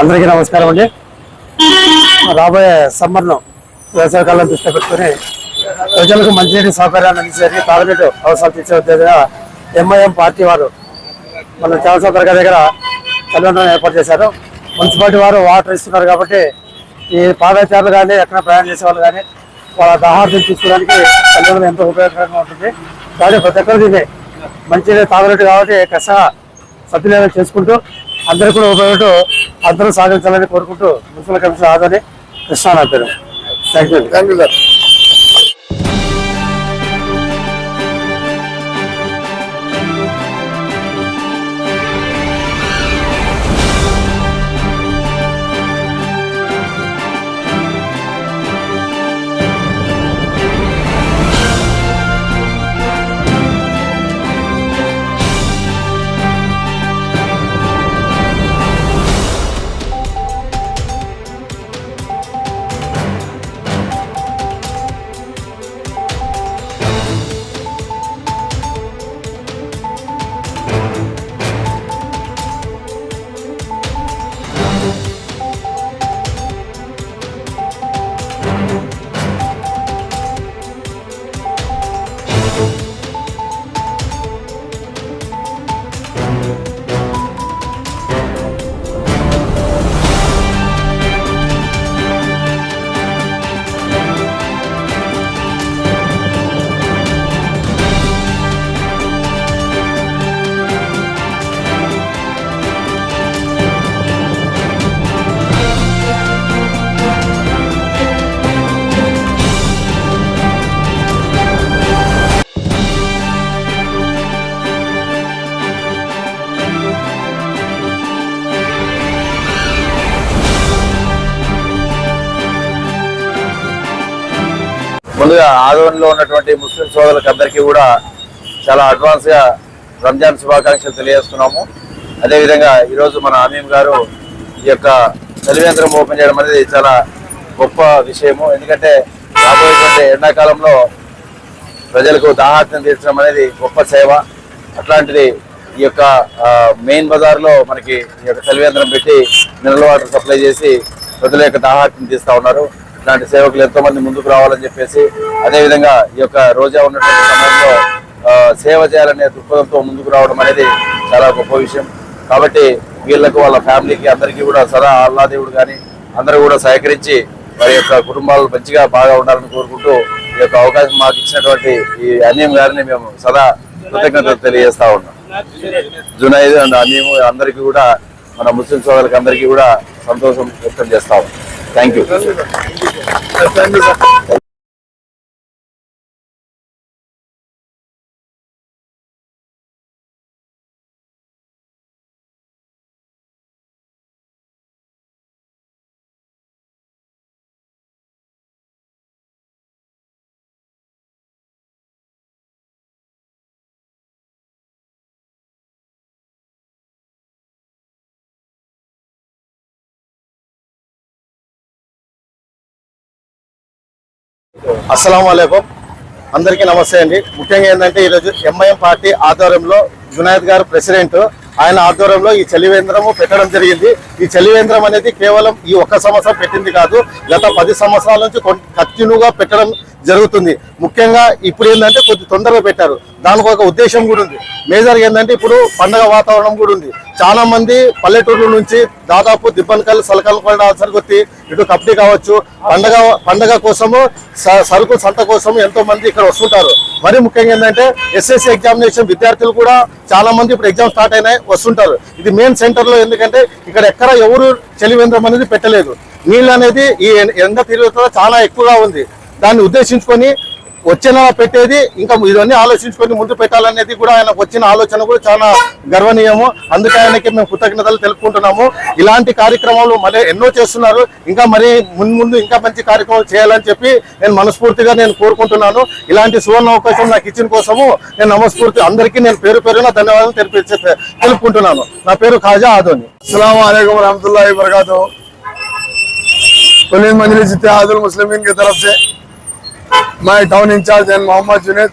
అందరికీ నమస్కారం అండి. రాబోయే సమ్మర్ను కాలం దృష్టి పెట్టుకుని ప్రజలకు మంచినీటి సౌకర్యాన్ని అందించేది తాగునీటి అవసరాలు తీర్చే ఉద్దేశంగా ఎంఐఎం పార్టీ వారు మన చంద్రశేఖర్ గారి దగ్గర కళ్యాణం ఏర్పాటు చేశారు. మున్సిపాలిటీ వారు వాటర్ ఇస్తున్నారు కాబట్టి ఈ పాదయాత్రలు కానీ ఎక్కడ ప్రయాణం చేసే వాళ్ళు కానీ వాళ్ళ దాహార్థం తీసుకోవడానికి కళ్యాణం ఎంతో ఉపయోగకరంగా ఉంటుంది. కానీ ప్రతి ఒక్కరు దీన్ని మంచి తాగునట్టు కాబట్టి కష్ట సద్వినియోగం చేసుకుంటూ అందరికీ కూడా ఉపయోగపడుతూ అందరూ సాధించాలని కోరుకుంటూ మున్సిపల్ కమిషనర్ ఆదని కృష్ణ నా పేరు. Thank you thank you sir ముందుగా ఆదోళనలో ఉన్నటువంటి ముస్లిం సోదరులకు అందరికీ కూడా చాలా అడ్వాన్స్గా రంజాన్ శుభాకాంక్షలు తెలియజేస్తున్నాము. అదేవిధంగా ఈరోజు మన అమీం గారు ఈ యొక్క తెలివేంద్రం ఓపెన్ చేయడం అనేది చాలా గొప్ప విషయము. ఎందుకంటే రాబోయేటువంటి ఎండాకాలంలో ప్రజలకు దాహార్థం తీర్చడం అనేది గొప్ప సేవ. అట్లాంటిది ఈ యొక్క మెయిన్ బజార్లో మనకి ఈ యొక్క తెలివేంద్రం పెట్టి మినరల్ వాటర్ సప్లై చేసి ప్రజల యొక్క దాహార్థం తీస్తా ఉన్నారు. ఇట్లాంటి సేవకులు ఎంతో మంది ముందుకు రావాలని చెప్పేసి అదేవిధంగా ఈ యొక్క రోజా ఉన్నటువంటి సమయంలో సేవ చేయాలనే దృక్పథంతో ముందుకు రావడం అనేది చాలా గొప్ప విషయం. కాబట్టి వీళ్ళకు వాళ్ళ ఫ్యామిలీకి అందరికీ కూడా సదా ఆహ్లాదేవుడు కానీ అందరూ కూడా సహకరించి వారి యొక్క కుటుంబాలు మంచిగా బాగా ఉండాలని కోరుకుంటూ ఈ యొక్క అవకాశం మాకు ఇచ్చినటువంటి ఈ అన్యం గారిని మేము సదా కృతజ్ఞతలు తెలియజేస్తా ఉన్నాం. జునైద్ అండ్ అన్యము అందరికీ కూడా మన ముస్లిం సోదరులకు అందరికీ కూడా సంతోషం వ్యక్తం చేస్తా ఉన్నాం. థ్యాంక్ యూ అస్సలం అయికం అందరికీ నమస్తే అండి. ముఖ్యంగా ఏంటంటే ఈరోజు ఎంఐఎం పార్టీ ఆధ్వర్యంలో జునాయద్ గారు ప్రెసిడెంట్. ఆయన ఆధ్వర్యంలో ఈ చలివేంద్రము పెట్టడం జరిగింది. ఈ చలివేంద్రం అనేది కేవలం ఈ ఒక్క సంవత్సరం పెట్టింది కాదు గత పది సంవత్సరాల నుంచి కంటిన్యూగా పెట్టడం జరుగుతుంది. ముఖ్యంగా ఇప్పుడు ఏంటంటే కొద్ది తొందరగా పెట్టారు. దానికి ఒక ఉద్దేశం కూడా ఉంది. మేజర్గా ఏంటంటే ఇప్పుడు పండగ వాతావరణం కూడా ఉంది. చాలా మంది పల్లెటూర్ల నుంచి దాదాపు దిబ్బనకల్ సలకల్ సరికొత్తి ఇటు కప్పటి కావచ్చు పండగ పండగ కోసము స- సరుకు సంత కోసం ఎంతో మంది ఇక్కడ వస్తుంటారు. మరి ముఖ్యంగా ఏంటంటే ఎస్ఎస్సి ఎగ్జామినేషన్ విద్యార్థులు కూడా చాలా మంది ఇప్పుడు ఎగ్జామ్ స్టార్ట్ అయినాయి వస్తుంటారు. ఇది మెయిన్ సెంటర్లో ఎందుకంటే ఇక్కడ ఎక్కడ ఎవరు చలివేంద్రం అనేది పెట్టలేదు. నీళ్ళు అనేది ఈ ఎండ తీవ్రత చాలా ఎక్కువగా ఉంది. దాన్ని ఉద్దేశించుకొని వచ్చే నెల పెట్టేది ఇంకా ఇవన్నీ ఆలోచించుకొని ముందు పెట్టాలనేది కూడా ఆయనకు వచ్చిన ఆలోచన కూడా చాలా గర్వనీయము అందుకే ఆయనకి మేము కృతజ్ఞతలు తెలుపుకుంటున్నాము ఇలాంటి కార్యక్రమాలు మరి ఎన్నో చేస్తున్నారు ఇంకా మరి ముందు ముందు ఇంకా మంచి కార్యక్రమాలు చేయాలని చెప్పి నేను మనస్ఫూర్తిగా నేను కోరుకుంటున్నాను ఇలాంటి సువర్ణ అవకాశం నాకు ఇచ్చిన కోసము నేను నమస్ఫూర్తి అందరికీ నేను పేరు పేరున ధన్యవాదాలు తెలిపి తెలుపుకుంటున్నాను నా పేరు ఖాజా ఆదోని अस्सलाम वालेकुम रहमतुल्लाहि वबरकातुहू पुलिस मजलिस इत्तेहादुल मुस्लिमीन की तरफ से मैं town incharge N Mohammed Juned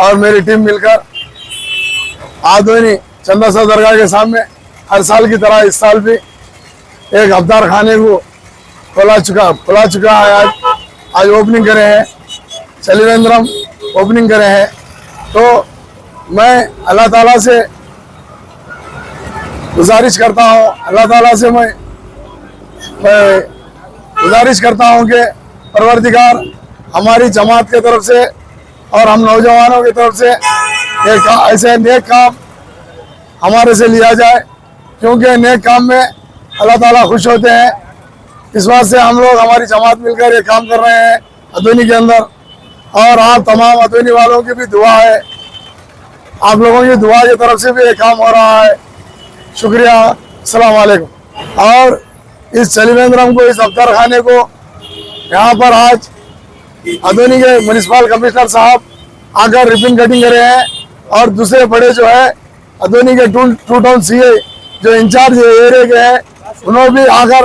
और मेरी टीम मिलकर। आधोनी चंदा सा दरगाह के सामने हर साल की तरह इस साल भी एक अवतार खाने को खोला चुका खुला चुका है आज। आज ओपनिंग करे हैं चलिवेंद्रम ओपनिंग करे हैं। तो मैं अल्लाह ताला से गुजारिश करता हूँ, अल्लाह ताला से मैं मैं गुजारिश करता हूँ कि परवरदिगार हमारी जमात की तरफ़ से और हम नौजवानों की तरफ़ से एक ऐसे नेक काम हमारे से लिया जाए, क्योंकि नेक काम में अल्लाह ताला खुश होते हैं। इस बात से हम लोग, हमारी जमात मिलकर ये काम कर रहे हैं अदोनी के अंदर। और आप तमाम अदोनी वालों की भी दुआ है। आप लोगों की दुआ की तरफ़ से भी ये काम हो रहा है। शुक्रिया। वालेकुम और इस चलिवेंद्रम को, इस अफ्तार खाने को यहाँ पर आज अदोनी के म्यूनिसिपल कमिश्नर साहब आकर रिबन कटिंग करे हैं और दूसरे बड़े जो है अदोनी के टू टू टाउन सी जो इंचार्ज एरिया के हैं, उन्होंने भी आकर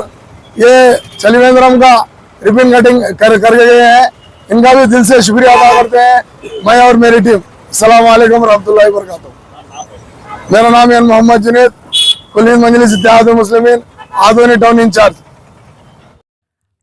ये चलिवेंद्रम का रिबन कटिंग कर करके गए हैं। इनका भी दिल से शुक्रिया अदा करते हैं, मैं और मेरी टीम। अस्सलाम वालेकुम रहमतुल्लाहि व बरकातहू मेरा नाम है मोहम्मद जुनेद कुलीन Majlis Ittehad Muslimeen Adoni town incharge